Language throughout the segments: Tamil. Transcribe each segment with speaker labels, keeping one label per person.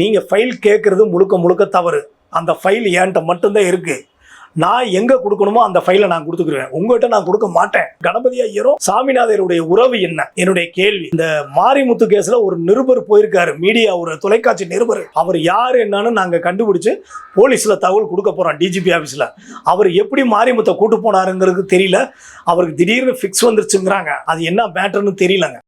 Speaker 1: நீங்கள் ஃபைல் கேட்குறது முழுக்க முழுக்க தவறு. அந்த ஃபைல் என்கிட்ட மட்டும்தான் இருக்குது நான் எங்கே கொடுக்கணுமோ அந்த ஃபைலை நான் கொடுத்துக்குருவேன். உங்கள்கிட்ட நான் கொடுக்க மாட்டேன். கணபதி ஐயரும் சாமிநாதருடைய உறவு என்ன? என்னுடைய கேள்வி. இந்த மாரிமுத்து கேஸில் ஒரு நிருபர் போயிருக்காரு. மீடியா ஒரு தொலைக்காட்சி நிருபர். அவர் யார் என்னன்னு நாங்கள் கண்டுபிடிச்சு போலீஸில் தகவல் கொடுக்க போகிறோம் டிஜிபி ஆஃபீஸில் அவர் எப்படி மாரிமுத்தை கூட்டு போனாருங்கிறது தெரியல. அவருக்கு திடீர்னு ஃபிக்ஸ் வந்துருச்சுங்கிறாங்க. அது என்ன மேட்டர்னு தெரியலங்க.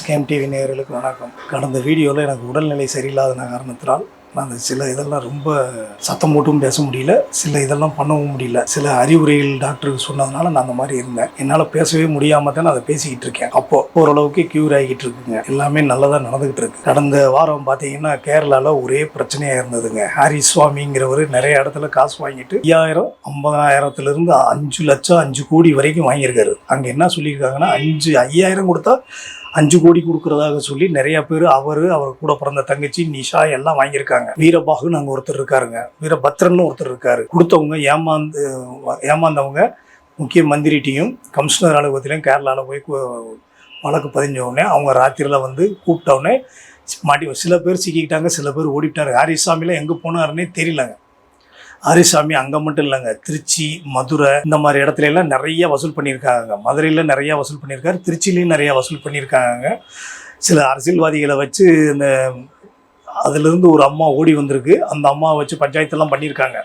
Speaker 1: ஸ்கேம் டிவி நேயர்களுக்கு வணக்கம். கடந்த வீடியோவில் எனக்கு உடல்நிலை சரியில்லாத காரணத்தினால் நான் அந்த சில இதெல்லாம் ரொம்ப சத்தம் போட்டும் பேச முடியல சில இதெல்லாம் பண்ணவும் முடியல. சில அறிவுரைகள் டாக்டருக்கு சொன்னதுனால நான் அந்த மாதிரி இருந்தேன். என்னால் பேசவே முடியாம தான் நான் அதை பேசிக்கிட்டு இருக்கேன். அப்போ ஓரளவுக்கு க்யூர் ஆகிட்டு இருக்குங்க. எல்லாமே நல்லதாக நடந்துகிட்டு இருக்கு. கடந்த வாரம் பார்த்தீங்கன்னா கேரளாவில் ஒரே பிரச்சனையாக இருந்ததுங்க. ஹாரி சுவாமிங்கிறவர் நிறைய இடத்துல காசு வாங்கிட்டு ஐயாயிரம் ஐம்பதாயிரத்துலேருந்து அஞ்சு லட்சம் அஞ்சு கோடி வரைக்கும் வாங்கியிருக்காரு. அங்கே என்ன சொல்லியிருக்காங்கன்னா அஞ்சு ஐயாயிரம் கொடுத்தா அஞ்சு கோடி கொடுக்கறதாக சொல்லி நிறைய பேர் அவர் அவர் கூட பிறந்த தங்கச்சி நிஷா எல்லாம் வாங்கியிருக்காங்க. வீரபாகுன்னு அங்கே ஒருத்தர் இருக்காருங்க. வீரபத்ரன் ஒருத்தர் இருக்காரு. கொடுத்தவங்க ஏமாந்து ஏமாந்தவங்க முக்கிய மந்திரிட்டையும் கமிஷனர் அலுவலகத்திலையும் கேரளாவில் போய் வழக்கு பதிஞ்ச உடனே அவங்க ராத்திரியில் வந்து கூப்பிட்ட உடனே மாட்டி சில பேர் சிக்கிக்கிட்டாங்க சில பேர் ஓடிட்டாங்க. ஹாரிசாமியில் எங்கே போனாருன்னே தெரியலங்க. ஹரிசாமி அங்கே மட்டும் இல்லைங்க. திருச்சி மதுரை இந்த மாதிரி இடத்துல எல்லாம் நிறைய வசூல் பண்ணியிருக்காங்க. மதுரையில் நிறைய வசூல் பண்ணியிருக்காரு. திருச்சிலையும் நிறைய வசூல் பண்ணியிருக்காங்க. சில அரசியல்வாதிகளை வச்சு இந்த அதுலேருந்து ஒரு அம்மா ஓடி வந்திருக்கு. அந்த அம்மாவை வச்சு பஞ்சாயத்தெல்லாம் பண்ணியிருக்காங்க.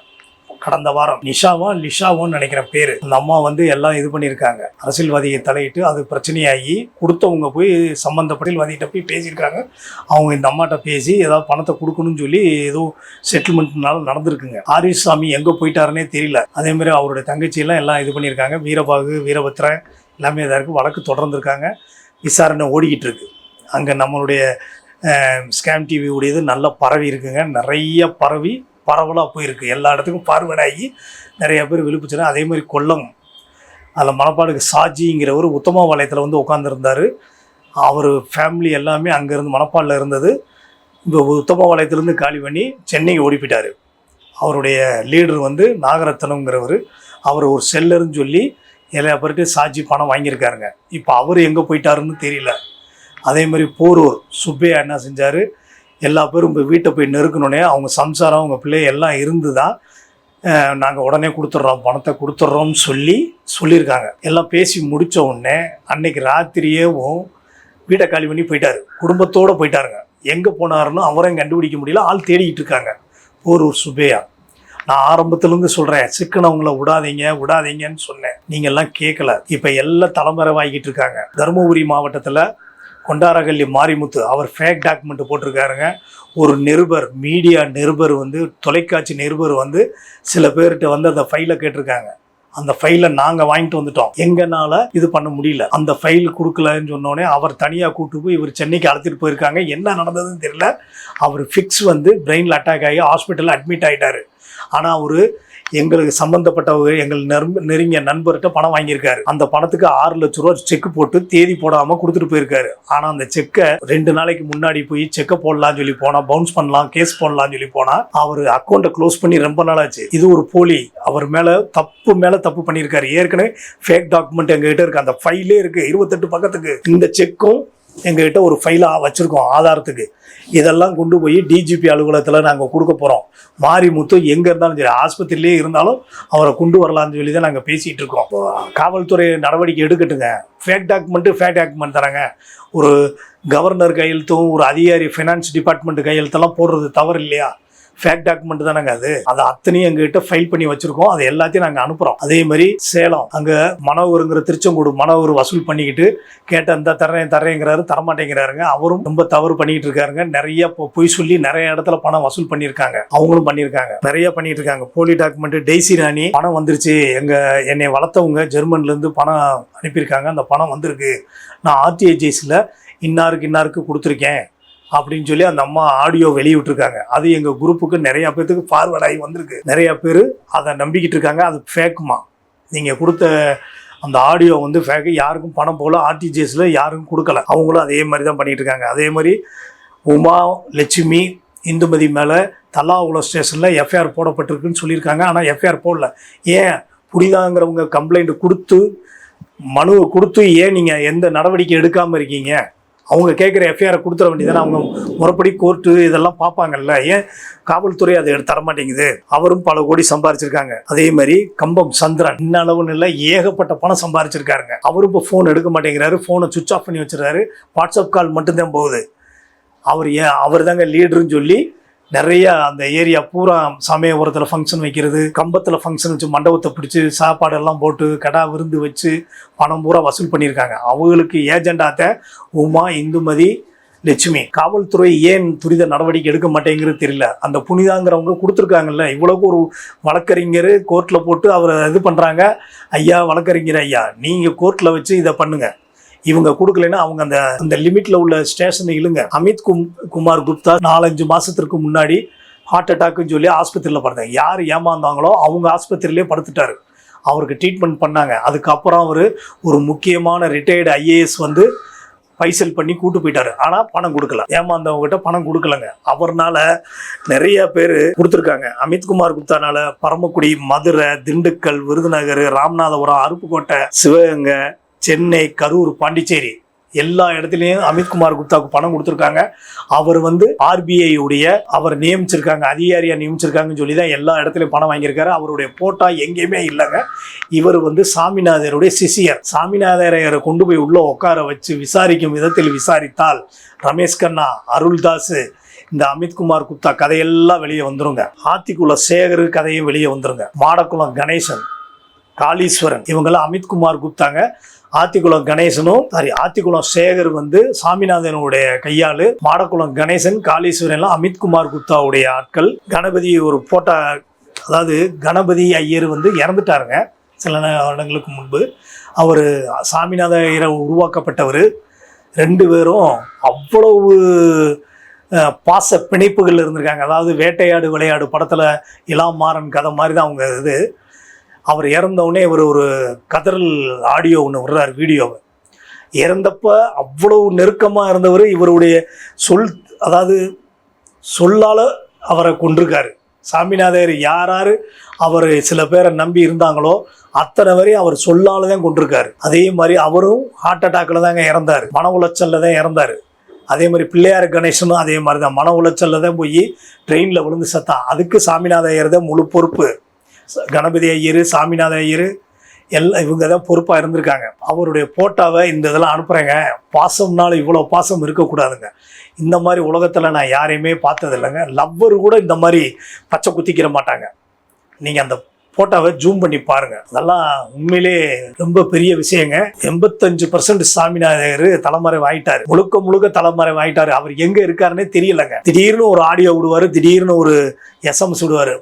Speaker 1: கடந்த வாரம். நிஷாவா லிஷாவோன்னு நினைக்கிற பேர். அந்த அம்மா வந்து எல்லாம் இது பண்ணியிருக்காங்க. அரசியல்வாதியை தலையிட்டு அது பிரச்சனையாகி கொடுத்தவங்க போய் சம்பந்தப்பட்டவாதிகிட்ட போய் பேசியிருக்காங்க. அவங்க இந்த அம்மாட்ட பேசி ஏதாவது பணத்தை கொடுக்கணும்னு சொல்லி ஏதோ செட்டில்மெண்ட்னால நடந்திருக்குங்க. ஆரிஸ் சாமி எங்கே போயிட்டாருன்னே தெரியல. அதே மாதிரி அவருடைய தங்கச்சியெல்லாம் எல்லாம் இது பண்ணியிருக்காங்க. வீரபாகு வீரபத்ரன் எல்லாமே இதாக இருக்குது வழக்கு தொடர்ந்துருக்காங்க. விசாரணை ஓடிக்கிட்டு இருக்கு. அங்கே நம்மளுடைய ஸ்கேம் டிவி உடையது நல்லா பரவி இருக்குங்க. நிறைய பரவி பரவலாக போயிருக்கு. எல்லா இடத்துக்கும் பார்வையாகி ஆகி நிறைய பேர் விழுப்புச்சுனா அதே மாதிரி கொல்லம் அதில் மணப்பாடுக்கு சாஜிங்கிறவர் உத்தமாவாளையத்தில் வந்து உட்காந்துருந்தார் அவர் ஃபேமிலி எல்லாமே அங்கேருந்து மணப்பாடில் இருந்தது. இப்போ உத்தமாவாளையத்துலேருந்து காலி பண்ணி சென்னைக்கு ஓடி போயிட்டார் அவருடைய லீடர் வந்து நாகரத்னங்கிறவர் அவர் ஒரு செல்லருன்னு சொல்லி எல்லா பேர்கிட்ட சாட்சி பணம் வாங்கியிருக்காருங்க. இப்போ அவர் எங்கே போயிட்டாருன்னு தெரியல. அதே மாதிரி போரூர் சுப்பையா என்ன செஞ்சார்? எல்லா பேரும் இப்போ வீட்டை போய் நெருக்கணுன்னே அவங்க சம்சாரம் அவங்க பிள்ளை எல்லாம் இருந்து தான் நாங்கள் உடனே கொடுத்துட்றோம் பணத்தை கொடுத்துட்றோம்னு சொல்லி சொல்லியிருக்காங்க. எல்லாம் பேசி முடித்த உடனே அன்னைக்கு ராத்திரியேவும் வீட்டை காலி பண்ணி போயிட்டார். குடும்பத்தோடு போயிட்டாருங்க. எங்கே போனாருன்னு அவரையும் கண்டுபிடிக்க முடியல. ஆள் தேடிக்கிட்டு இருக்காங்க. போரூர் சுபையா நான் ஆரம்பத்துலேருந்து சொல்கிறேன் சிக்கனவங்களை விடாதீங்க விடாதீங்கன்னு சொன்னேன். நீங்கள்லாம் கேட்கல இப்போ எல்லாம் தலைமுறை வாங்கிட்டு இருக்காங்க. தருமபுரி மாவட்டத்தில் கொண்டாரகல்லி மாரிமுத்து அவர் ஃபேக் டாக்குமெண்ட் போட்டிருக்காருங்க. ஒரு நிருபர் மீடியா நிருபர் வந்து தொலைக்காட்சி நிருபர் வந்து சில பேர்கிட்ட வந்து அந்த ஃபைலை கேட்டிருக்காங்க. அந்த ஃபைலை நாங்கள் வாங்கிட்டு வந்துட்டோம். எங்கனால இது பண்ண முடியல. அந்த ஃபைல் கொடுக்கலன்னு சொன்னோடனே அவர் தனியாக கூட்டு போய் இவர் சென்னைக்கு அழைச்சிட்டு போயிருக்காங்க. என்ன நடந்ததுன்னு தெரியல. அவர் ஃபிக்ஸ் வந்து பிரெயினில் அட்டாக் ஆகி ஹாஸ்பிட்டலில் அட்மிட் ஆகிட்டாரு ஆனால் அவர் எங்களுக்கு சம்பந்தப்பட்டவங்க எங்கள் நெருங்க நெருங்கிய நண்பர்கிட்ட பணம் வாங்கியிருக்காரு. அந்த பணத்துக்கு ஆறு லட்ச ரூபா செக் போட்டு தேதி போடாமல் கொடுத்துட்டு போயிருக்காரு. ஆனால் அந்த செக்கை ரெண்டு நாளைக்கு முன்னாடி போய் செக்கை போடலாம்னு சொல்லி போனால் பவுன்ஸ் பண்ணலாம் கேஸ் போடலாம்னு சொல்லி போனால் அவர் அக்கௌண்ட்டை க்ளோஸ் பண்ணி ரொம்ப நாளாச்சு. இது ஒரு போலி. அவர் மேலே தப்பு மேலே தப்பு பண்ணியிருக்காரு. ஏற்கனவே ஃபேக் டாக்குமெண்ட் எங்ககிட்ட இருக்கு. அந்த ஃபைலே இருக்கு. இருபத்தெட்டு பக்கத்துக்கு. இந்த செக்கும் எங்ககிட்ட ஒரு ஃபைலாக வச்சுருக்கோம் ஆதாரத்துக்கு. இதெல்லாம் கொண்டு போய் டிஜிபி அலுவலகத்தில் நாங்கள் கொடுக்க போகிறோம் மாரிமுத்து எங்கே இருந்தாலும் சரி ஆஸ்பத்திரியிலே இருந்தாலும் அவரை கொண்டு வரலாம்னு சொல்லி தான் நாங்கள் பேசிகிட்டு இருக்கோம். காவல்துறை நடவடிக்கை எடுக்கட்டுங்க. ஃபேக் டாக்குமெண்ட்டு ஃபேக் டாக்குமெண்ட் தராங்க. ஒரு கவர்னர் கையெழுத்தும் ஒரு அதிகாரி ஃபினான்ஸ் டிபார்ட்மெண்ட் கையெழுத்தெல்லாம் போடுறது தவறு இல்லையா? ஃபேக் டாக்குமெண்ட் தானங்க அது? அதை அத்தனையும் எங்ககிட்ட ஃபைல் பண்ணி வச்சிருக்கோம். அதை எல்லாத்தையும் நாங்கள் அனுப்புகிறோம் அதே மாதிரி சேலம் அங்கே மனோவருங்கிற திருச்செங்கோடு மனோவர் வசூல் பண்ணிக்கிட்டு கேட்ட இந்த தர்றேன் தர்றேங்கிறாரு தரமாட்டேங்கிறாருங்க. அவரும் ரொம்ப தவறு பண்ணிக்கிட்டு இருக்காருங்க. நிறைய பொய் சொல்லி நிறைய இடத்துல பணம் வசூல் பண்ணியிருக்காங்க. அவங்களும் பண்ணியிருக்காங்க. நிறைய பண்ணிட்டு இருக்காங்க போலி டாக்குமெண்ட் டெய்சி ராணி பணம் வந்துருச்சு. எங்க என்னை வளர்த்தவங்க ஜெர்மன்ல இருந்து பணம் அனுப்பியிருக்காங்க. அந்த பணம் வந்திருக்கு. நான் ஆர்டிஐஜிஎஸ்ல இன்னாருக்கு இன்னாருக்கு கொடுத்துருக்கேன். அப்படின்னு சொல்லி அந்த அம்மா ஆடியோ வெளியிட்டிருக்காங்க அது எங்கள் குரூப்புக்கு நிறைய பேர்த்துக்கு ஃபார்வர்ட் ஆகி வந்திருக்கு. நிறைய பேர் அதை நம்பிக்கிட்டு இருக்காங்க. அது ஃபேக்குமா நீங்கள் கொடுத்த அந்த ஆடியோ வந்து ஃபேக்கு யாருக்கும் பணம் போகல. ஆர்டிஜிஎஸில் யாருக்கும் கொடுக்கல. அவங்களும் அதே மாதிரி தான் பண்ணிட்டு இருக்காங்க. அதே மாதிரி உமா லட்சுமி இந்துமதி மேலே தல்லாகுளம் ஸ்டேஷனில் எஃப்ஐஆர் போடப்பட்டிருக்குன்னு சொல்லியிருக்காங்க. ஆனால் எஃப்ஐஆர் போடல. ஏன்? புடிதாங்கிறவங்க கம்ப்ளைண்ட் கொடுத்து மனுவை கொடுத்து ஏன் நீங்கள் எந்த நடவடிக்கை எடுக்காமல் இருக்கீங்க? அவங்க கேட்குற எஃப்ஐஆரை கொடுத்துட வேண்டியதுன்னு அவங்க முறைப்படி கோர்ட்டு இதெல்லாம் பார்ப்பாங்கல்ல. ஏன் காவல்துறை அதை எடுத்து தர மாட்டேங்குது அவரும் பல கோடி சம்பாரிச்சிருக்காங்க. அதே மாதிரி கம்பம் சந்திரன் இன்ன அளவுன்னு இல்லை ஏகப்பட்ட பணம் சம்பாரிச்சிருக்காருங்க. அவரும் இப்போ ஃபோன் எடுக்க மாட்டேங்கிறாரு. ஃபோனை சுவிச் ஆஃப் பண்ணி வச்சிருக்காரு வாட்ஸ்அப் கால் மட்டும்தான் போகுது. அவர் ஏன் அவர் தாங்க லீடருன்னு சொல்லி நிறைய அந்த ஏரியா பூரா சமயபுரத்தில் ஃபங்க்ஷன் வைக்கிறது கம்பத்தில் ஃபங்க்ஷன் வச்சு மண்டபத்தை பிடிச்சி சாப்பாடெல்லாம் போட்டு கடா விருந்து வச்சு பணம் பூரா வசூல் பண்ணியிருக்காங்க. அவங்களுக்கு ஏஜெண்டாத்த உமா இந்துமதி லட்சுமி. காவல்துறை ஏன் துரித நடவடிக்கை எடுக்க மாட்டேங்கிறது தெரியல. அந்த புனிதாங்கிறவங்க கொடுத்துருக்காங்கல்ல இவ்வளவுக்கு ஒரு வழக்கறிஞர் கோர்ட்டில் போட்டு அவரை இது பண்ணுறாங்க ஐயா வழக்கறிஞர் ஐயா நீங்கள் கோர்ட்டில் வச்சு இதை பண்ணுங்கள் இவங்க கொடுக்கலைன்னா அவங்க அந்த அந்த லிமிட்ல உள்ள ஸ்டேஷனை இழுங்க அமித் கும் குமார் குப்தா நாலஞ்சு மாசத்திற்கு முன்னாடி ஹார்ட் அட்டாக்குன்னு சொல்லி ஆஸ்பத்திரியில் படுத்தாங்க. யார் ஏமாந்தாங்களோ அவங்க ஆஸ்பத்திரியிலே படுத்துட்டாரு. அவருக்கு ட்ரீட்மெண்ட் பண்ணாங்க. அதுக்கப்புறம் அவர் ஒரு முக்கியமான ரிட்டையர்டு ஐஏஎஸ் வந்து பைசல் பண்ணி கூட்டு போயிட்டாரு. ஆனால் பணம் கொடுக்கல. ஏமாந்தவங்ககிட்ட பணம் கொடுக்கலங்க. அவர்னால நிறைய பேர் கொடுத்துருக்காங்க. அமித்குமார் குப்தானால பரமக்குடி மதுரை திண்டுக்கல் விருதுநகர் ராமநாதபுரம் அருப்புக்கோட்டை சிவகங்கை சென்னை கரூர் பாண்டிச்சேரி எல்லா இடத்துலையும் அமித்குமார் குப்தாவுக்கு பணம் கொடுத்துருக்காங்க. அவர் வந்து ஆர்பிஐ உடைய அவர் நியமிச்சிருக்காங்க அதிகாரியா நியமிச்சிருக்காங்கன்னு சொல்லி தான் எல்லா இடத்துலையும் பணம் வாங்கியிருக்காரு. அவருடைய போட்டா எங்கேயுமே இல்லைங்க. இவர் வந்து சாமிநாதருடைய சிசியர் சாமிநாதரையரை கொண்டு போய் உள்ள உட்கார வச்சு விசாரிக்கும் விதத்தில் விசாரித்தால் ரமேஷ் கண்ணா அருள்தாஸ் இந்த அமித்குமார் குப்தா கதையெல்லாம் வெளியே வந்துருங்க. ஆத்திக்குள்ள சேகர் கதையும் வெளியே வந்துருங்க. மாடக்குளம் கணேசன் காளீஸ்வரன் இவங்கெல்லாம் அமித்குமார் குப்தாங்க. ஆத்திக்குளம் கணேசனும் சாரி ஆத்திக்குளம் சேகர் வந்து சாமிநாதனுடைய கையாளு மாடக்குளம் கணேசன் காளீஸ்வரன் எல்லாம் அமித்குமார் குப்தாவுடைய ஆட்கள். கணபதி ஒரு போட்டா அதாவது கணபதி ஐயர் வந்து இறந்துட்டாருங்க சில வருடங்களுக்கு முன்பு. அவர் சாமிநாத ஐயரை உருவாக்கப்பட்டவர். ரெண்டு பேரும் அவ்வளவு பாச பிணைப்புகள் இருந்திருக்காங்க. அதாவது வேட்டையாடு விளையாடு படத்தில் இளாமாறன் கதை மாதிரி தான் அவங்க இது. அவர் இறந்தவுடனே இவர் ஒரு கதறல் ஆடியோ ஒன்று விடுறாரு வீடியோவை இறந்தப்ப அவ்வளவு நெருக்கமாக இருந்தவர் இவருடைய சொல் அதாவது சொல்லால் அவரை கொண்டிருக்காரு சாமிநாதர் யார் யார் அவர் சில பேரை நம்பி இருந்தாங்களோ அத்தனை வரையும் அவர் சொல்லால் தான் கொண்டிருக்காரு அதே மாதிரி அவரும் ஹார்ட் அட்டாக்கில் தாங்க இறந்தார். மன உளைச்சலில் தான் இறந்தார். அதே மாதிரி பிள்ளையார் கணேசனும் அதே மாதிரி தான் மன உளைச்சலில் தான் போய் ட்ரெயினில் விழுந்து சத்தான். அதுக்கு சாமிநாத ஐயர் தான் முழு பொறுப்பு. கணபதி ஐயர் சாமிநாத ஐயர் எல்லாம் இவங்க தான் பொறுப்பாக இருந்திருக்காங்க. அவருடைய போட்டாவை இந்த இதெல்லாம் அனுப்புகிறேங்க பாசம்னால இவ்வளோ பாசம் இருக்கக்கூடாதுங்க. இந்த மாதிரி உலகத்தில் நான் யாரையுமே பார்த்தது இல்லைங்க லவ்வர் கூட இந்த மாதிரி பச்சை குத்திக்கிற மாட்டாங்க. நீங்கள் அந்த ஃபோட்டோவை ஜூம் பண்ணி பாருங்க. அதெல்லாம் உண்மையிலே ரொம்ப பெரிய விஷயங்க. எண்பத்தஞ்சு பர்சன்ட் சாமிநாதர் தலைமறை வாங்கிட்டார். முழுக்க முழுக்க தலைமறை வாங்கிட்டார். அவர் எங்க இருக்காருன்னே தெரியலங்க. திடீர்னு ஒரு ஆடியோ விடுவாரு திடீர்னு ஒரு எஸ்எம்எஸ் விடுவாரு.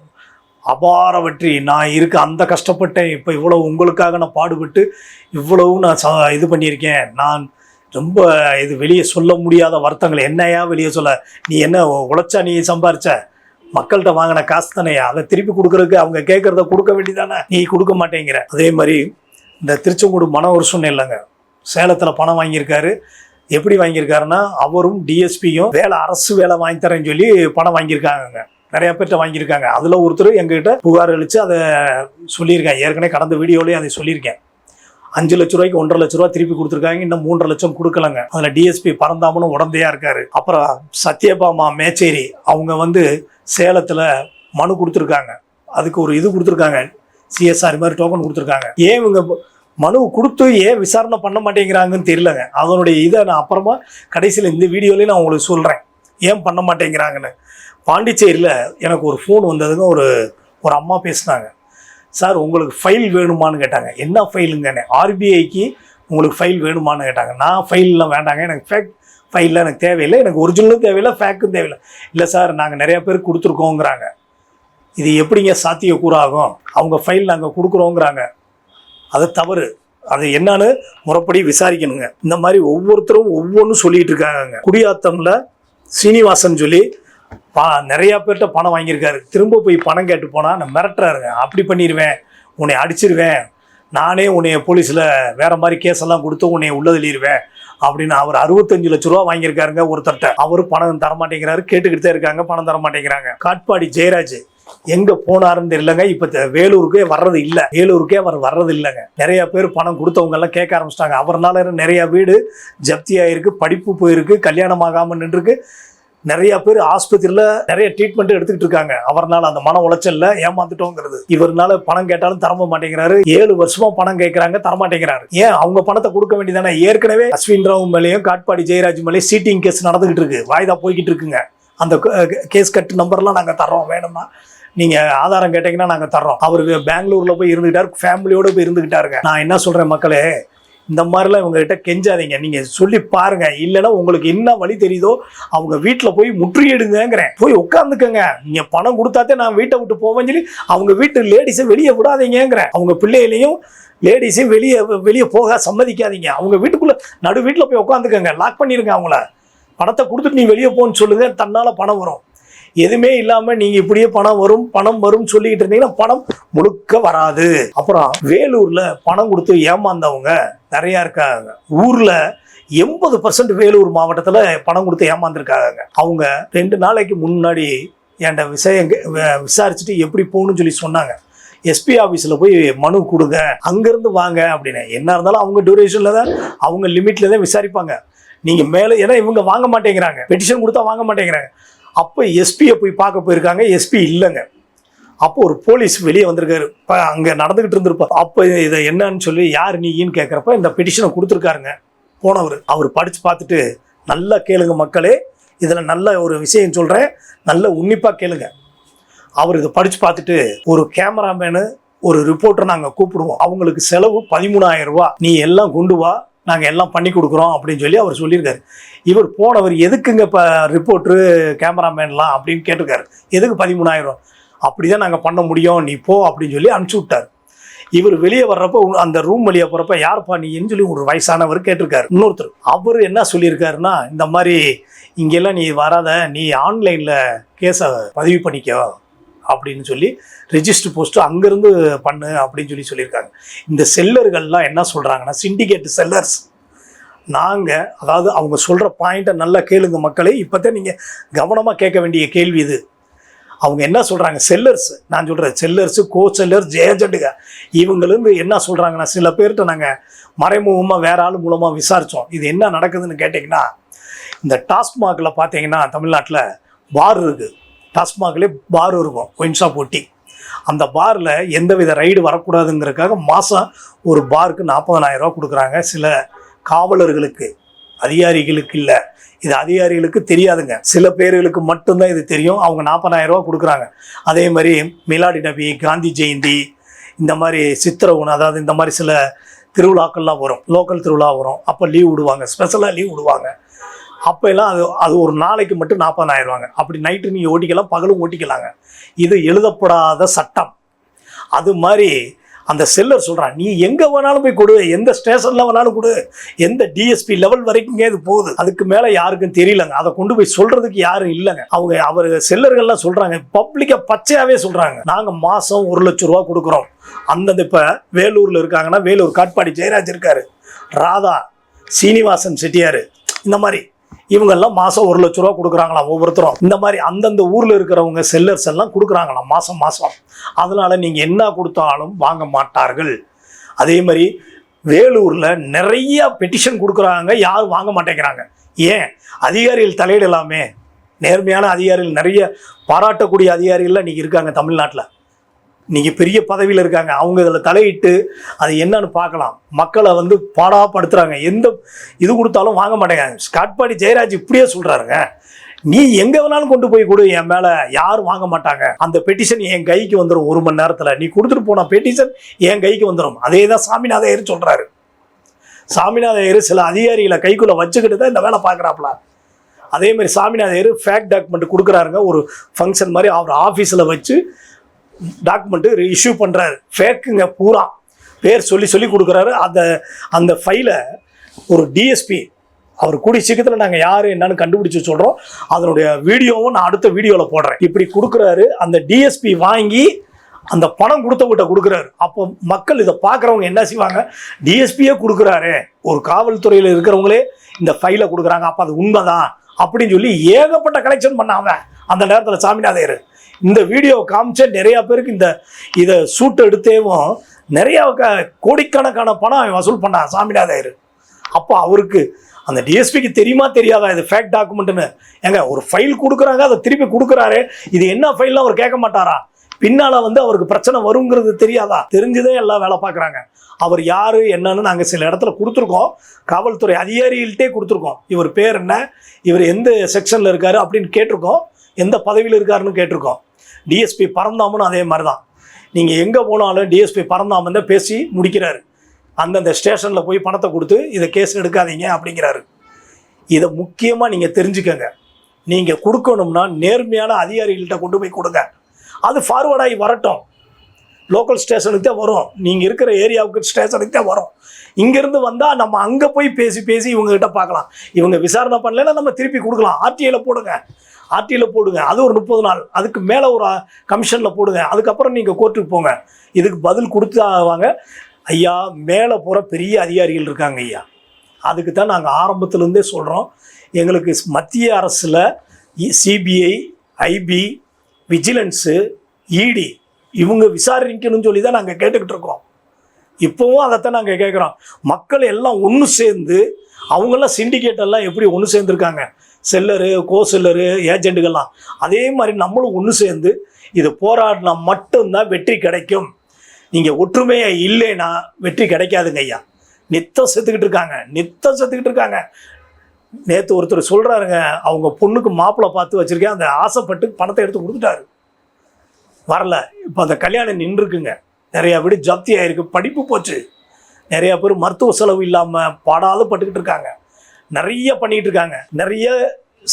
Speaker 1: அபார வெற்றி. நான் இருக்க அந்த கஷ்டப்பட்டேன். இப்போ இவ்வளவு உங்களுக்காக நான் பாடுபட்டு இவ்வளவு நான் ச- இது பண்ணியிருக்கேன். நான் ரொம்ப இது வெளியே சொல்ல முடியாத வருத்தங்களை. என்னையா வெளியே சொல்ல? நீ என்ன உழைச்சா நீ சம்பாரிச்ச? மக்கள்கிட்ட வாங்கின காசு தானே அதை திருப்பி கொடுக்கறதுக்கு அவங்க கேட்குறத கொடுக்க வேண்டியதானே? நீ கொடுக்க மாட்டேங்கிற. அதே மாதிரி இந்த திருச்செங்கோடு மன ஒரு சொன்ன இல்லைங்க. சேலத்தில் பணம் வாங்கியிருக்காரு. எப்படி வாங்கியிருக்காருன்னா அவரும் டிஎஸ்பியும் வேலை அரசு வேலை வாங்கி தரேன்னு சொல்லி பணம் வாங்கியிருக்காங்க நிறைய பேர்கிட்ட வாங்கியிருக்காங்க. அதில் ஒருத்தர் எங்ககிட்ட புகார் அளித்து அதை சொல்லியிருக்கேன் ஏற்கனவே கடந்த வீடியோலேயே அதை சொல்லியிருக்கேன். அஞ்சு லட்ச ரூபாய்க்கு ஒன்றரை லட்ச ரூபா திருப்பி கொடுத்துருக்காங்க. இன்னும் மூன்றரை லட்சம் கொடுக்கலங்க. அதில் டிஎஸ்பி பரந்தாமனும் உடந்தையா இருக்காரு. அப்புறம் சத்யபாமா மேச்சேரி அவங்க வந்து சேலத்தில் மனு கொடுத்துருக்காங்க. அதுக்கு ஒரு இது கொடுத்துருக்காங்க. சிஎஸ்ஆர் மாதிரி டோக்கன் கொடுத்துருக்காங்க. ஏன் இவங்க மனு கொடுத்து ஏன் விசாரணை பண்ண மாட்டேங்கிறாங்கன்னு தெரியலங்க. அதனுடைய இதை நான் அப்புறமா கடைசியில் இந்த வீடியோலேயே நான் உங்களுக்கு சொல்கிறேன் ஏன் பண்ண மாட்டேங்கிறாங்கன்னு. பாண்டிச்சேரியில் எனக்கு ஒரு ஃபோன் வந்ததுங்க ஒரு ஒரு அம்மா பேசினாங்க. சார் உங்களுக்கு ஃபைல் வேணுமான்னு கேட்டாங்க. என்ன ஃபைலுங்கன்னு ஆர்பிஐக்கு உங்களுக்கு ஃபைல் வேணுமான்னு கேட்டாங்க. நான் ஃபைல்லாம் வேண்டாங்க. எனக்கு ஃபேக் ஃபைல்லாம் எனக்கு தேவையில்லை. எனக்கு ஒரிஜினலும் தேவையில்லை ஃபேக்கும் தேவையில்லை. இல்லை சார் நாங்கள் நிறையா பேர் கொடுத்துருக்கோங்கிறாங்க. இது எப்படிங்க சாத்தியக்கூறாகும்? அவங்க ஃபைல் நாங்கள் கொடுக்குறோங்கிறாங்க. அது தவறு. அது என்னன்னு முறைப்படி விசாரிக்கணுங்க. இந்த மாதிரி ஒவ்வொருத்தரும் ஒவ்வொன்றும் சொல்லிட்டு இருக்காங்க குடியாத்தம்ல சீனிவாசன் சொல்லி பா நிறையா பேர்கிட்ட பணம் வாங்கியிருக்காரு. திரும்ப போய் பணம் கேட்டு போனால் நான் மிரட்டுறாருங்க. அப்படி பண்ணிடுவேன் உன்னை அடிச்சிருவேன். நானே உன்னைய போலீஸில் வேற மாதிரி கேஸ் எல்லாம் கொடுத்து உன்னை உள்ள தள்ளிடுவேன் அப்படின்னு அவர் அறுபத்தஞ்சு லட்ச ரூபா வாங்கியிருக்காருங்க ஒருத்தர்கிட்ட. அவரு பணம் தரமாட்டேங்கிறாரு கேட்டுக்கிட்டு தான் இருக்காங்க. பணம் தர மாட்டேங்கிறாங்க. காட்பாடி ஜெயராஜ் எங்க போனாருன்னு தெரியலங்க. இப்ப த- வேலூருக்கே வர்றது இல்ல. வேலூருக்கே அவர் வர்றது இல்லைங்க. நிறைய பேர் பணம் கொடுத்தவங்க எல்லாம் கேட்க ஆரம்பிச்சிட்டாங்க. அவர்னால நிறைய வீடு ஜப்தி ஆயிருக்கு படிப்பு போயிருக்கு கல்யாணம் ஆகாம நின்றுருக்கு. நிறைய பேர் ஆஸ்பத்திரியில நிறைய ட்ரீட்மெண்ட் எடுத்துக்கிட்டு இருக்காங்க. அவர்னால அந்த மன உளைச்சல்ல ஏமாந்துட்டோங்கிறது. இவர்னால பணம் கேட்டாலும் தர மாட்டேங்கிறாரு. ஏழு வருஷமா பணம் கேட்கறாங்க தர மாட்டேங்கிறாரு ஏன்? அவங்க பணத்தை கொடுக்க வேண்டியதானே? ஏற்கனவே அஸ்வின் ராவ் மேலேயும் காட்பாடி ஜெயராஜ் மேலேயும் சீட்டிங் கேஸ் நடந்துகிட்டு இருக்கு. வாய்தா போய்கிட்டு இருக்குங்க. அந்த கேஸ் கட்டு நம்பர்லாம் நாங்கள் தர்றோம். வேணும்னா நீங்க ஆதாரம் கேட்டீங்கன்னா நாங்கள் தர்றோம். அவர் பெங்களூர்ல போய் இருந்துகிட்டாரு ஃபேமிலியோட போய் இருந்துகிட்டாருங்க. நான் என்ன சொல்றேன் மக்களே? இந்த மாதிரிலாம் இவங்ககிட்ட கெஞ்சாதீங்க. நீங்கள் சொல்லி பாருங்கள் இல்லைன்னா உங்களுக்கு என்ன வழி தெரியுதோ அவங்க வீட்டில் போய் முற்றுகையிடுங்கிறேன் போய் உட்காந்துக்கங்க நீங்கள் பணம் கொடுத்தாத்தே நான் வீட்டை விட்டு போவேன்னு சொல்லி அவங்க வீட்டு லேடிஸை வெளியே விடாதீங்கிறேன் அவங்க பிள்ளைகளையும் லேடிஸையும் வெளியே வெளியே போக சம்மதிக்காதீங்க. அவங்க வீட்டுக்குள்ளே நடு வீட்டில் போய் உட்காந்துக்கங்க லாக் பண்ணிருங்க அவங்கள. பணத்தை கொடுத்துட்டு நீ வெளியே போன்னு சொல்லுங்க. தன்னால் பணம் வரும். எதுவுமே இல்லாமல் நீங்கள் இப்படியே பணம் வரும் பணம் வரும் சொல்லிக்கிட்டு இருந்தீங்கன்னா பணம் முழுக்க வராது. அப்புறம் வேலூரில் பணம் கொடுத்து ஏமாந்தவங்க நிறையா இருக்காங்க. ஊரில் எண்பது பர்சன்ட் வேலூர் மாவட்டத்தில் பணம் கொடுத்து ஏமாந்துருக்காங்க. அவங்க ரெண்டு நாளைக்கு முன்னாடி என்கிட்ட விஷயம் விசாரிச்சுட்டு எப்படி போகணும்னு சொல்லி சொன்னாங்க. எஸ்பி ஆஃபீஸில் போய் மனு கொடுங்க அங்கேருந்து வாங்க அப்படின்னு. என்ன இருந்தாலும் அவங்க டியூரேஷனில் தான் அவங்க லிமிட்டில் தான் விசாரிப்பாங்க. நீங்கள் மேலே ஏன்னா இவங்க வாங்க மாட்டேங்கிறாங்க. பெட்டிஷன் கொடுத்தா வாங்க மாட்டேங்கிறாங்க. அப்போ எஸ்பியை போய் பார்க்க போயிருக்காங்க. எஸ்பி இல்லைங்க. அப்போ ஒரு போலீஸ் வெளியே வந்திருக்காரு. இப்போ அங்கே நடந்துகிட்டு இருந்திருப்பார் அப்போ இதை என்னன்னு சொல்லி யார் நீன்னு கேட்குறப்ப இந்த பெட்டிஷனை கொடுத்துருக்காருங்க. போனவர். அவர் படித்து பார்த்துட்டு நல்லா கேளுங்க மக்களே. இதில் நல்ல ஒரு விஷயம் சொல்கிறேன் நல்ல உன்னிப்பாக கேளுங்க. அவர் இதை படித்து பார்த்துட்டு ஒரு கேமராமேனு ஒரு ரிப்போர்ட்டர் நாங்கள் கூப்பிடுவோம். அவங்களுக்கு செலவு பதிமூணாயிரம் ரூபா. நீ எல்லாம் கொண்டு வா. நாங்கள் எல்லாம் பண்ணி கொடுக்குறோம். அப்படின்னு சொல்லி அவர் சொல்லியிருக்காரு. இவர் போனவர் எதுக்குங்க இப்போ ரிப்போர்ட்ரு கேமராமேன்லாம் அப்படின்னு கேட்டிருக்காரு. எதுக்கு பதிமூணாயிரம்? அப்படிதான் நாங்கள் பண்ண முடியும் நீ போ அப்படின்னு சொல்லி அனுப்பிச்சி விட்டார். இவர் வெளியே வர்றப்போ அந்த ரூம் வெளியே போகிறப்ப யார்ப்பா நீன்னு சொல்லி ஒரு வயசானவர் கேட்டிருக்காரு. இன்னொருத்தர். அவர் என்ன சொல்லியிருக்காருன்னா இந்த மாதிரி இங்கெல்லாம் நீ வராத நீ ஆன்லைனில் கேஸை பதிவு பண்ணிக்கோ அப்படின்னு சொல்லி ரெஜிஸ்டர் போஸ்ட்டு அங்கேருந்து பண்ணு அப்படின்னு சொல்லி சொல்லியிருக்காங்க. இந்த செல்லர்கள்லாம் என்ன சொல்கிறாங்கன்னா சிண்டிகேட் செல்லர்ஸ் நாங்கள் அதாவது அவங்க சொல்கிற பாயிண்ட்டை நல்லா கேளுங்க மக்களை இப்போ தான் நீங்கள் கவனமாக கேட்க வேண்டிய கேள்வி இது. அவங்க என்ன சொல்கிறாங்க செல்லர்ஸ் நான் சொல்கிறேன் செல்லர்ஸு கோ செல்லர்ஸ் ஏஜென்ட்டுங்க இவங்களுந்து என்ன சொல்கிறாங்கன்னா சில பேர்கிட்ட நாங்கள் மறைமுகமாக வேற ஆள் மூலமாக விசாரித்தோம் இது என்ன நடக்குதுன்னு கேட்டிங்கன்னா இந்த டாஸ்மாகில் பார்த்தீங்கன்னா தமிழ்நாட்டில் பார் இருக்குது டாஸ்மாக்லேயே பார் இருக்கும் ஒயின் போட்டி அந்த பாரில் எந்தவித ரைடு வரக்கூடாதுங்கிறதுக்காக மாதம் ஒரு பாருக்கு நாற்பதனாயிரம் ரூபா கொடுக்குறாங்க சில காவலர்களுக்கு. அதிகாரிகளுக்கு இல்லை. இது அதிகாரிகளுக்கு தெரியாதுங்க. சில பேர்களுக்கு மட்டும்தான் இது தெரியும். அவங்க நாற்பதாயிரம் ரூபா கொடுக்குறாங்க. அதே மாதிரி மிலாடி நபி காந்தி ஜெயந்தி இந்த மாதிரி சித்திரவுன் அதாவது இந்த மாதிரி சில திருவிழாக்கள்லாம் வரும். லோக்கல் திருவிழா வரும். அப்போ லீவ் விடுவாங்க. ஸ்பெஷலாக லீவ் விடுவாங்க. அப்போ எல்லாம் அது அது ஒரு நாளைக்கு மட்டும் நாற்பதாயிரம் அப்படி நைட்டு நீங்கள் ஓட்டிக்கலாம் பகலும் ஓட்டிக்கலாங்க. இது எழுதப்படாத சட்டம். அது மாதிரி அந்த செல்லர் சொல்கிறான் நீ எங்கே வேணாலும் போய் கொடு எந்த ஸ்டேஷனில் வேணாலும் கொடு எந்த டிஎஸ்பி லெவல் வரைக்குமே இது போகுது. அதுக்கு மேலே யாருக்கும் தெரியலங்க. அதை கொண்டு போய் சொல்கிறதுக்கு யாரும் இல்லைங்க. அவங்க அவர் செல்லர்கள்லாம் சொல்கிறாங்க பப்ளிக்காக பச்சையாகவே சொல்கிறாங்க நாங்கள் மாதம் ஒரு லட்ச ரூபா கொடுக்குறோம். அந்தந்த இப்போ வேலூரில் இருக்காங்கன்னா வேலூர் காட்பாடி ஜெயராஜ் இருக்காரு. ராதா சீனிவாசன் செட்டியார். இந்த மாதிரி இவங்கெல்லாம் மாதம் ஒரு லட்ச ரூபா கொடுக்குறாங்களாம் ஒவ்வொருத்தரும். இந்த மாதிரி அந்தந்த ஊரில் இருக்கிறவங்க செல்லர்ஸ் எல்லாம் கொடுக்குறாங்களாம் மாதம் மாதம் அதனால நீங்கள் என்ன கொடுத்தாலும் வாங்க மாட்டார்கள். அதே மாதிரி வேலூரில் நிறைய பெட்டிஷன் கொடுக்குறாங்க யாரும் வாங்க மாட்டேங்கிறாங்க. ஏன்? அதிகாரிகள் தலையிடலாமே. நேர்மையான அதிகாரிகள் நிறைய பாராட்டக்கூடிய அதிகாரிகள்லாம் இன்னைக்கு இருக்காங்க தமிழ்நாட்டில். நீங்கள் பெரிய பதவியில் இருக்காங்க அவங்க இதில் தலையிட்டு அது என்னன்னு பார்க்கலாம். மக்களை வந்து பாடாப்படுத்துகிறாங்க எந்த இது கொடுத்தாலும் வாங்க மாட்டேங்கிறாங்க. காட்பாடி ஜெயராஜ் இப்படியே சொல்கிறாருங்க நீ எங்கே வேணாலும் கொண்டு போய் கொடு என் மேலே யாரும் வாங்க மாட்டாங்க. அந்த பெட்டிஷன் என் கைக்கு வந்துடும் ஒரு மணி நேரத்தில். நீ கொடுத்துட்டு போன பெட்டிஷன் என் கைக்கு வந்துடும் அதே தான் சாமிநாத ஐயர் சொல்கிறாரு சாமிநாத ஐயர் சில அதிகாரிகளை கைக்குள்ளே வச்சுக்கிட்டு தான் இந்த வேலை பார்க்குறாப்புல அதே மாதிரி சாமிநாத ஐயர் ஃபேக் டாக்குமெண்ட் கொடுக்குறாருங்க. ஒரு ஃபங்க்ஷன் மாதிரி அவர் ஆஃபீஸில் வச்சு டாக்குமெண்ட்டு இஷ்யூ பண்ணுறாரு ஃபேக்குங்க பூரா. பேர் சொல்லி சொல்லி கொடுக்குறாரு. அந்த அந்த ஃபைலை ஒரு டிஎஸ்பி அவர் கூடிய சீக்கிரத்தில் நாங்கள் யார் என்னன்னு கண்டுபிடிச்சு சொல்கிறோம் அதனுடைய வீடியோவும் நான் அடுத்த வீடியோவில் போடுறேன். இப்படி கொடுக்குறாரு. அந்த டிஎஸ்பி வாங்கி அந்த பணம் கொடுத்தவங்கிட்ட கொடுக்குறாரு. அப்போ மக்கள் இதை பார்க்குறவங்க என்ன செய்வாங்க? டிஎஸ்பியே கொடுக்குறாரு. ஒரு காவல்துறையில் இருக்கிறவங்களே இந்த ஃபைலை கொடுக்குறாங்க. அப்போ அது உண்மைதான். அப்படின்னு சொல்லி ஏகப்பட்ட கலெக்ஷன் பண்ணாம அந்த நேரத்தில் சாமிநாதையர் இந்த வீடியோ காமிச்ச நிறைய பேருக்கு இந்த இதை சூட் எடுத்தேவும் நிறைய க- கோடிக்கணக்கான பணம் அவன் வசூல் பண்ணான் சாமிநாதையர் அப்போ அவருக்கு அந்த டிஎஸ்பிக்கு தெரியுமா தெரியாதா? இது ஃபேக்ட் டாக்குமெண்ட்னு ஏங்க ஒரு ஃபைல் கொடுக்குறாங்க அதை திருப்பி கொடுக்குறாரு. இது என்ன ஃபைல்லாம் அவர் கேட்க மாட்டாரா? பின்னால் வந்து அவருக்கு பிரச்சனை வருங்கிறது தெரியாதா? தெரிஞ்சுதே எல்லாம் வேலை பார்க்குறாங்க. அவர் யார் என்னன்னு நாங்கள் சில இடத்துல கொடுத்துருக்கோம். காவல்துறை அதிகாரிகள்கிட்டே கொடுத்துருக்கோம். இவர் பேர் என்ன? இவர் எந்த செக்ஷனில் இருக்காரு அப்படின்னு கேட்டிருக்கோம். எந்த பதவியில் இருக்காருன்னு கேட்டிருக்கோம். டிஎஸ்பி பரந்தாமனும் அதே மாதிரி தான் நீங்கள் எங்கே போனாலும் டிஎஸ்பி பரந்தாமன் தான் பேசி முடிக்கிறாரு. அந்தந்த ஸ்டேஷனில் போய் பணத்தை கொடுத்து இதை கேஸ் எடுக்காதீங்க அப்படிங்கிறாரு. இதை முக்கியமாக நீங்கள் தெரிஞ்சுக்கங்க. நீங்கள் கொடுக்கணும்னா நேர்மையான அதிகாரிகள்கிட்ட கொண்டு போய் கொடுங்க. அது ஃபார்வர்டாகி வரட்டும். லோக்கல் ஸ்டேஷனுக்கு தான் வரும். நீங்கள் இருக்கிற ஏரியாவுக்கு ஸ்டேஷனுக்கு தான் வரும். இங்கேருந்து வந்தால் நம்ம அங்கே போய் பேசி பேசி இவங்ககிட்ட பார்க்கலாம். இவங்க விசாரணை பண்ணலைன்னா நம்ம திருப்பி கொடுக்கலாம். ஆர்டிஐயில் போடுங்க. ஆர்டியில் போடுங்க. அது ஒரு முப்பது நாள். அதுக்கு மேலே ஒரு கமிஷனில் போடுங்க. அதுக்கப்புறம் நீங்கள் கோர்ட்டுக்கு போங்க. இதுக்கு பதில் கொடுத்து வாங்க. ஐயா மேலே போகிற பெரிய அதிகாரிகள் இருக்காங்க ஐயா. அதுக்கு தான் நாங்கள் ஆரம்பத்துலேருந்தே சொல்கிறோம் எங்களுக்கு மத்திய அரசில் சிபிஐ ஐபி விஜிலன்ஸு இடி இவங்க விசாரிக்கணும்னு சொல்லி தான் நாங்கள் கேட்டுக்கிட்டு இருக்கோம் இப்போவும் அதைத்தான் நாங்கள் கேட்குறோம். மக்கள் எல்லாம் ஒன்று சேர்ந்து அவங்கெல்லாம் சிண்டிகேட் எல்லாம் எப்படி ஒன்று சேர்ந்துருக்காங்க? செல்லரு கோ செல்லரு ஏஜென்ட்டுகள்லாம் அதே மாதிரி நம்மளும் ஒன்று சேர்ந்து இது போராடினா மட்டும்தான் வெற்றி கிடைக்கும். நீங்கள் ஒற்றுமையாக இல்லைன்னா வெற்றி கிடைக்காதுங்க ஐயா. நித்தம் செத்துக்கிட்டு இருக்காங்க. நித்தம் செத்துக்கிட்டு இருக்காங்க. நேற்று ஒருத்தர் சொல்கிறாருங்க அவங்க பொண்ணுக்கு மாப்பிள்ளை பார்த்து வச்சுருக்கேன். அந்த ஆசைப்பட்டு பணத்தை எடுத்து கொடுத்துட்டாரு. வரல. இப்போ அந்த கல்யாணம் நின்றுருக்குங்க நிறையா வீடு ஜப்தி ஆகிருக்கு படிப்பு போச்சு. நிறையா பேர் மருத்துவ செலவு இல்லாமல் பாடாத பட்டுக்கிட்டு இருக்காங்க. நிறைய பண்ணிக்கிட்டு இருக்காங்க நிறைய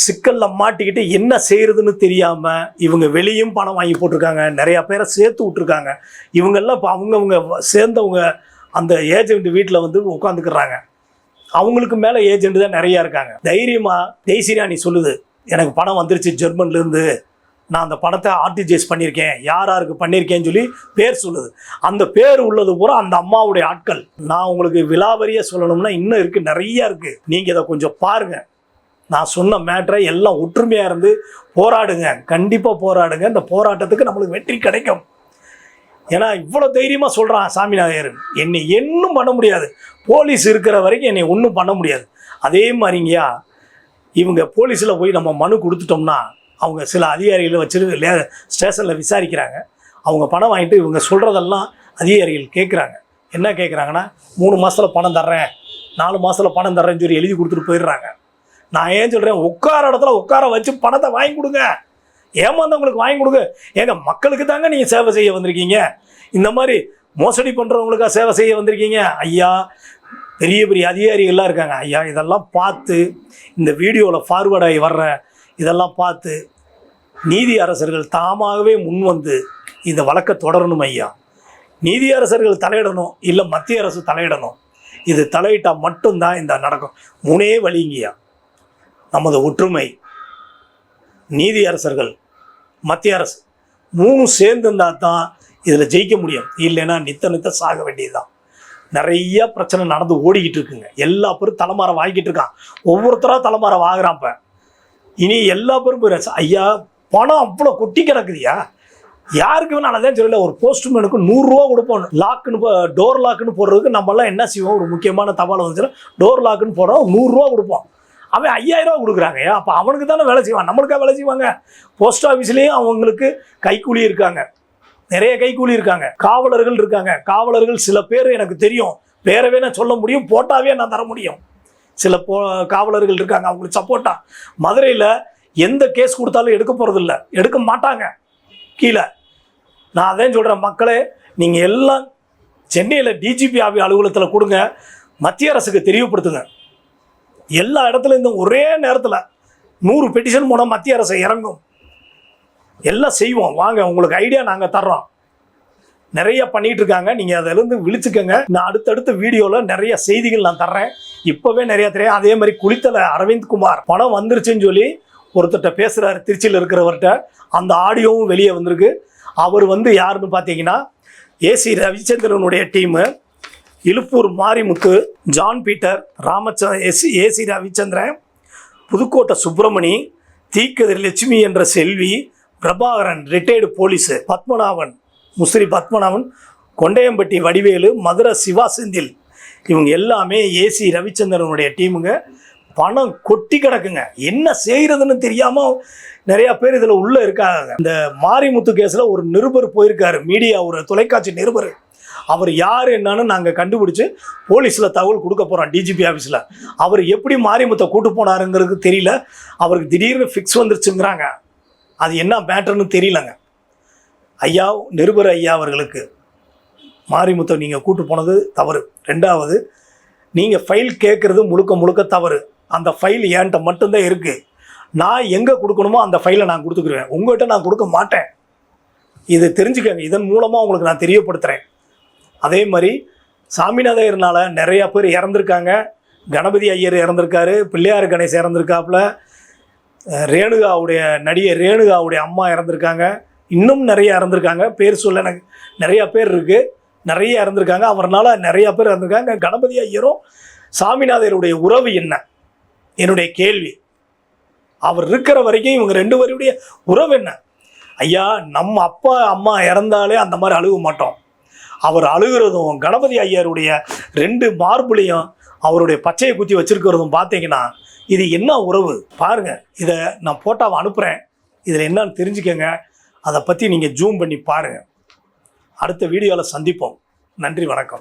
Speaker 1: சிக்கலில் மாட்டிக்கிட்டு என்ன செய்யறதுன்னு தெரியாமல் இவங்க வெளியும் பணம் வாங்கி போட்டிருக்காங்க. நிறையா பேரை சேர்த்து விட்ருக்காங்க இவங்கெல்லாம் இப்போ அவங்கவுங்க சேர்ந்தவங்க அந்த ஏஜென்ட் வீட்டில் வந்து உட்காந்துக்கிறாங்க. அவங்களுக்கு மேலே ஏஜென்ட் தான் நிறையா இருக்காங்க. தைரியமாக ஜெய்சிரியாணி சொல்லுது. எனக்கு பணம் வந்துருச்சு ஜெர்மன்லேருந்து நான் அந்த பணத்தை ஆர்டிஜிஎஸ் பண்ணியிருக்கேன். யார் யாருக்கு பண்ணியிருக்கேன்னு சொல்லி பேர் சொல்லுது. அந்த பேர் உள்ளது பூரா அந்த அம்மாவுடைய ஆட்கள். நான் உங்களுக்கு விலாவரியாக சொல்லணும்னா இன்னும் இருக்குது நிறைய இருக்குது நீங்கள் இதை கொஞ்சம் பாருங்கள் நான் சொன்ன மேட்ரை எல்லாம் ஒற்றுமையாக இருந்து போராடுங்க. கண்டிப்பாக போராடுங்க. இந்த போராட்டத்துக்கு நம்மளுக்கு வெற்றி கிடைக்கும். ஏன்னா இவ்வளோ தைரியமாக சொல்கிறான் சாமிநாதையர் என்னை இன்னும் பண்ண முடியாது. போலீஸ் இருக்கிற வரைக்கும் என்னை ஒன்றும் பண்ண முடியாது. அதே மாதிரிங்கய்யா இவங்க போலீஸில் போய் நம்ம மனு கொடுத்துட்டோம்னா அவங்க சில அதிகாரிகளை வச்சுருக்க லே ஸ்டேஷனில் விசாரிக்கிறாங்க. அவங்க பணம் வாங்கிட்டு இவங்க சொல்கிறதெல்லாம் அதிகாரிகள் கேட்குறாங்க என்ன கேட்குறாங்கன்னா மூணு மாதத்தில் பணம் தர்றேன். நாலு மாதத்தில் பணம் தர்றேன்னு சொல்லி எழுதி கொடுத்துட்டு போயிடுறாங்க. நான் ஏன் சொல்கிறேன் உட்கார இடத்துல உட்கார வச்சு பணத்தை வாங்கி கொடுங்க. ஏமாந்தவங்களுக்கு வாங்கி கொடுங்க. ஏங்க மக்களுக்கு தாங்க நீங்கள் சேவை செய்ய வந்திருக்கீங்க. இந்த மாதிரி மோசடி பண்ணுறவங்களுக்கா சேவை செய்ய வந்திருக்கீங்க. ஐயா பெரிய பெரிய அதிகாரிகள்லாம் இருக்காங்க. ஐயா இதெல்லாம் பார்த்து இந்த வீடியோவில் ஃபார்வர்ட் ஆகி வர்ற இதெல்லாம் பார்த்து நீதி அரசர்கள் தாமாகவே முன் வந்து இந்த வழக்கை தொடரணும் ஐயா. நீதி அரசர்கள் தலையிடணும் இல்லை மத்திய அரசு தலையிடணும். இது தலையிட்டால் மட்டும்தான் இந்த நடக்கும். முனே வழிங்கய்யா நமது ஒற்றுமை நீதி அரசர்கள் மத்திய அரசு மூணு சேர்ந்துருந்தா தான் இதில் ஜெயிக்க முடியும். இல்லைன்னா நித்த நித்த சாக வேண்டியதுதான். நிறைய பிரச்சனை நடந்து ஓடிக்கிட்டு இருக்குங்க. எல்லா பேரும் தலைமாற வாங்கிட்டு இருக்கான். ஒவ்வொருத்தராக தலைமாற வாங்குறான் இப்போ. இனி எல்லா பேரும் ஐயா பணம் அவ்வளோ கொட்டி கிடக்குதுயா? யாருக்கு வேணும் அதான் சொல்லல ஒரு போஸ்ட்மேனுக்கு நூறுரூவா கொடுப்போம். லாக்குன்னு டோர் லாக்குன்னு போடுறதுக்கு நம்மலாம் என்ன செய்வோம்? ஒரு முக்கியமான தபால் வந்துச்சுன்னா டோர் லாக்குன்னு போடுறோம் நூறுரூவா கொடுப்போம். அவன் ஐயாயிரம் ரூபா கொடுக்குறாங்க அப்போ அவனுக்கு தானே வேலை செய்வான். நம்மளுக்கா வேலை செய்வாங்க? போஸ்ட் ஆஃபீஸ்லேயும் அவங்களுக்கு கைக்கூலி இருக்காங்க. நிறைய கைக்கூலி இருக்காங்க. காவலர்கள் இருக்காங்க. காவலர்கள் சில பேர் எனக்கு தெரியும். பேரவே நான் சொல்ல முடியும் போட்டாவே நான் தர முடியும். சில போ காவலர்கள் இருக்காங்க அவங்களுக்கு சப்போர்ட்டா. மதுரையில் எந்த கேஸ் கொடுத்தாலும் எடுக்க போகிறதில்ல எடுக்க மாட்டாங்க. கீழே. நான் அதான் சொல்கிறேன் மக்களே நீங்கள் எல்லாம் சென்னையில் டிஜிபி ஆபி அலுவலகத்தில் கொடுங்க. மத்திய அரசுக்கு தெரியப்படுத்துங்க எல்லா இடத்துல இருந்தும் ஒரே நேரத்தில் நூறு பெட்டிஷன் மூலம் மத்திய அரசு இறங்கும். எல்லாம் செய்வோம். வாங்க உங்களுக்கு ஐடியா நாங்கள் தர்றோம். நிறைய பண்ணிட்டு இருக்காங்க நீங்கள் அதிலிருந்து விழிச்சுக்கோங்க. நான் அடுத்தடுத்த வீடியோவில் நிறைய செய்திகள் நான் தர்றேன். இப்போவே நிறைய தெரியும் அதே மாதிரி குளித்தலை அரவிந்த் குமார் பணம் வந்துருச்சுன்னு சொல்லி ஒருத்தர்கிட்ட பேசுறாரு. திருச்சியில் இருக்கிறவர்கிட்ட அந்த ஆடியோவும் வெளியே வந்திருக்கு. அவர் வந்து யாருன்னு பார்த்தீங்கன்னா AC ரவிச்சந்திரனுடைய team Iluppur Marimuthu John Peter ராமச்ச S AC Ravichandran Pudukkottai Subramani Theekkathir Lakshmi என்ற செல்வி பிரபாகரன் ரிட்டையர்டு போலீஸு பத்மநாபன் முஸ்ரி பத்மநாபன் கொண்டையம்பட்டி வடிவேலு மதுரை சிவா செந்தில். இவங்க எல்லாமே ஏசி ரவிச்சந்திரனுடைய டீமுங்க. பணம் கொட்டி கிடக்குங்க. என்ன செய்கிறதுன்னு தெரியாமல் நிறையா பேர் இதில் உள்ளே இருக்காங்க. இந்த மாரிமுத்து கேஸில் ஒரு நிருபர் போயிருக்காரு. மீடியா ஒரு தொலைக்காட்சி நிருபர். அவர் யார் என்னன்னு நாங்கள் கண்டுபிடிச்சு போலீஸில் தகவல் கொடுக்க போகிறோம் டிஜிபி ஆஃபீஸில் அவர் எப்படி மாரிமுத்தை கூட்டு போனாருங்கிறது தெரியல. அவருக்கு திடீர்னு ஃபிக்ஸ் வந்துருச்சுங்கிறாங்க. அது என்ன மேட்டர்னு தெரியலங்க. ஐயா நிருபர் ஐயா அவர்களுக்கு. மாரிமுத்தை நீங்கள் கூட்டு போனது தவறு. ரெண்டாவது நீங்கள் ஃபைல் கேட்குறது முழுக்க முழுக்க தவறு. அந்த ஃபைல் என்கிட்ட மட்டும்தான் இருக்குது நான் எங்கே கொடுக்கணுமோ அந்த ஃபைலை நான் கொடுத்துக்குருவேன். உங்கள்கிட்ட நான் கொடுக்க மாட்டேன். இது தெரிஞ்சுக்கங்க. இதன் மூலமாக உங்களுக்கு நான் தெரியப்படுத்துகிறேன் அதே மாதிரி சாமிநாதையர்னால நிறையா பேர் இறந்துருக்காங்க. கணபதி ஐயர் இறந்துருக்காரு. பிள்ளையார் கணேஷ் இறந்துருக்காப்புல. ரேணுகாவுடைய நடிகை ரேணுகாவுடைய அம்மா இறந்துருக்காங்க. இன்னும் நிறைய இறந்துருக்காங்க. பேர் சொல்ல எனக்கு நிறையா பேர் இருக்குது நிறைய இறந்துருக்காங்க. அவர்னால நிறையா பேர் இறந்துருக்காங்க. கணபதி ஐயரும் சாமிநாதருடைய உறவு என்ன? என்னுடைய கேள்வி. அவர் இருக்கிற வரைக்கும் இவங்க ரெண்டு பேருடைய உறவு என்ன? ஐயா நம்ம அப்பா அம்மா இறந்தாலே அந்த மாதிரி அழுக மாட்டோம். அவர் அழுகிறதும் கணபதி ஐயருடைய ரெண்டு மார்புலையும் அவருடைய பச்சையை குத்தி வச்சிருக்கிறதும் பார்த்தீங்கன்னா இது என்ன உறவு? பாருங்க இதை நான் போட்டாவை அனுப்புகிறேன் இதில் என்னன்னு தெரிஞ்சுக்கங்க. அதை பற்றி நீங்கள் ஜூம் பண்ணி பாருங்கள் அடுத்த வீடியோவில் சந்திப்போம். நன்றி வணக்கம்.